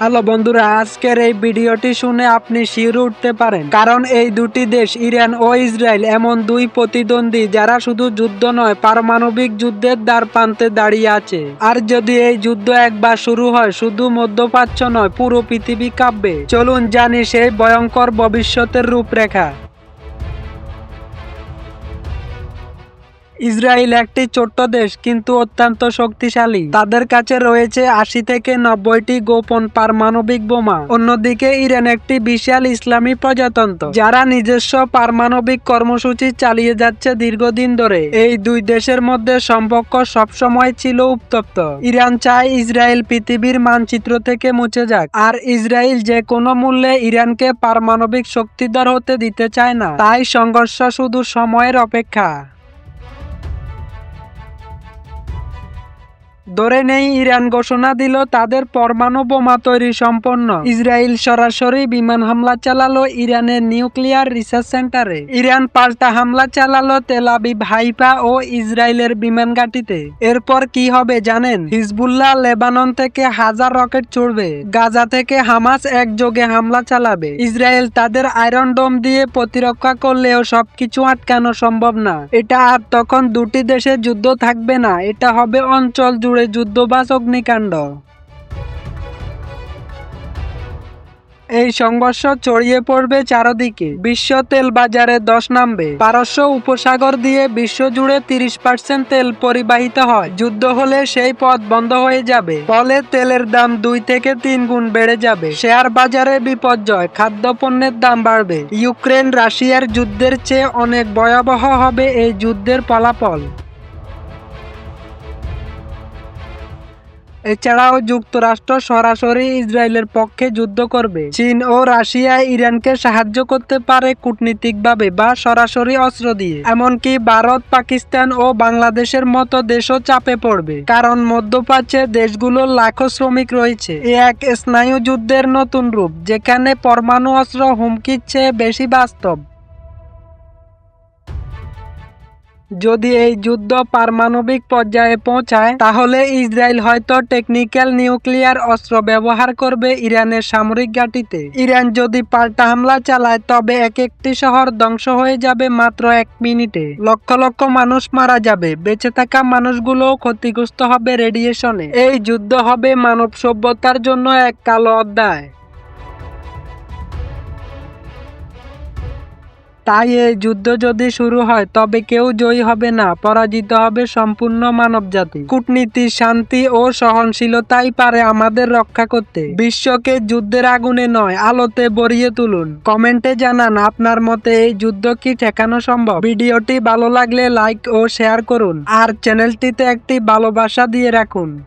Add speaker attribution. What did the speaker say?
Speaker 1: Hello বন্ধুরা, আজকের এই ভিডিওটি শুনে আপনি শিউরে উঠতে পারেন। কারণ এই দুটি দেশ, ইরান ও ইসরায়েল, এমন দুই প্রতিদ্বন্দ্বী যারা শুধু যুদ্ধ নয়, পারমাণবিক যুদ্ধের দ্বার প্রান্তে দাঁড়িয়ে আছে। আর যদি এই যুদ্ধ একবার শুরু হয়, শুধু মধ্যপ্রাচ্য নয়, পুরো পৃথিবী কাঁপবে। চলুন জানি সেই ভয়ঙ্কর ভবিষ্যতের রূপরেখা। ইসরায়েল একটি ছোট্ট দেশ, কিন্তু অত্যন্ত শক্তিশালী। তাদের কাছে রয়েছে আশি থেকে নব্বইটি গোপন পারমাণবিক বোমা। অন্যদিকে ইরান একটি বিশাল ইসলামী প্রজাতন্ত্র, যারা নিজস্ব পারমাণবিক কর্মসূচি চালিয়ে যাচ্ছে দীর্ঘদিন ধরে। এই দুই দেশের মধ্যে সম্পর্ক সবসময় ছিল উত্তপ্ত। ইরান চায় ইসরায়েল পৃথিবীর মানচিত্র থেকে মুছে যাক, আর ইসরায়েল যে কোনো মূল্যে ইরানকে পারমাণবিক শক্তিধর হতে দিতে চায় না, তাই সংঘর্ষ শুধু সময়ের অপেক্ষা। ধরে নেই, ইরান ঘোষণা দিল তাদের পরমাণু বোমা তৈরি সম্পন্ন। ইসরায়েল সরাসরি বিমান হামলা চালালো ইরানের নিউক্লিয়ার রিসার্চ সেন্টারে। ইরান পাল্টা হামলা চালালো তেলাবিব হাইফা ও ইসরায়েলের বিমান ঘাঁটিতে। এরপর কি হবে জানেন? হিজবুল্লাহ লেবানন থেকে হাজার রকেট ছুড়বে গাজা থেকে হামাস একযোগে হামলা চালাবে। ইসরায়েল তাদের আয়রন ডোম দিয়ে প্রতিরক্ষা করলেও সবকিছু আটকানো সম্ভব না। এটা আর তখন দুটি দেশের যুদ্ধ থাকবে না। এটা হবে অঞ্চল জুড়ে। যুদ্ধবাস অগ্নিকাণ্ড। এই সংঘর্ষ ছড়িয়ে পড়বে চারদিকে। বিশ্ব তেল বাজারে দশ নামবে। পারস্য উপসাগর দিয়ে বিশ্ব জুড়ে তিরিশ পার্সেন্ট তেল পরিবাহিত হয়। যুদ্ধ হলে সেই পথ বন্ধ হয়ে যাবে। ফলে তেলের দাম দুই থেকে তিন গুণ বেড়ে যাবে। শেয়ার বাজারে বিপর্যয়। খাদ্যপণ্যের দাম বাড়বে। ইউক্রেন রাশিয়ার যুদ্ধের চেয়ে অনেক ভয়াবহ হবে এই যুদ্ধের ফলাফল। এছাড়াও যুক্তরাষ্ট্র সরাসরি ইসরায়েলের পক্ষে যুদ্ধ করবে। চীন ও রাশিয়া ইরানকে সাহায্য করতে পারে কূটনীতিকভাবে বা সরাসরি অস্ত্র দিয়ে। এমনকি ভারত, পাকিস্তান ও বাংলাদেশের মতো দেশও চাপে পড়বে। কারণ মধ্যপ্রাচ্যে দেশগুলোর লাখো শ্রমিক রয়েছে। এ এক স্নায়ু যুদ্ধের নতুন রূপ, যেখানে পরমাণু অস্ত্র হুমকির চেয়ে বেশি বাস্তব। যদি এই যুদ্ধ পারমাণবিক পর্যায়ে পৌঁছায়, তাহলে ইসরায়েল হয়তো টেকনিক্যাল নিউক্লিয়ার অস্ত্র ব্যবহার করবে ইরানের সামরিক ঘাঁটিতে। ইরান যদি পাল্টা হামলা চালায়, তবে এক একটি শহর ধ্বংস হয়ে যাবে মাত্র এক মিনিটে। লক্ষ লক্ষ মানুষ মারা যাবে, বেঁচে থাকা মানুষগুলো ক্ষতিগ্রস্ত হবে রেডিয়েশনে এই যুদ্ধ হবে মানব সভ্যতার জন্য এক কালো অধ্যায়। তাই এই যুদ্ধ যদি শুরু হয়, তবে কেউ জয়ী হবে না, পরাজিত হবে সম্পূর্ণ মানবজাতি। কূটনীতি শান্তি ও সহনশীলতাই পারে আমাদের রক্ষা করতে। বিশ্বকে যুদ্ধের আগুনে নয়, আলোতে ভরিয়ে তুলুন। কমেন্টে জানান, আপনার মতে এই যুদ্ধ কি ঠেকানো সম্ভব? ভিডিওটি ভালো লাগলে লাইক ও শেয়ার করুন। আর চ্যানেলটিতে একটি ভালোবাসা দিয়ে রাখুন।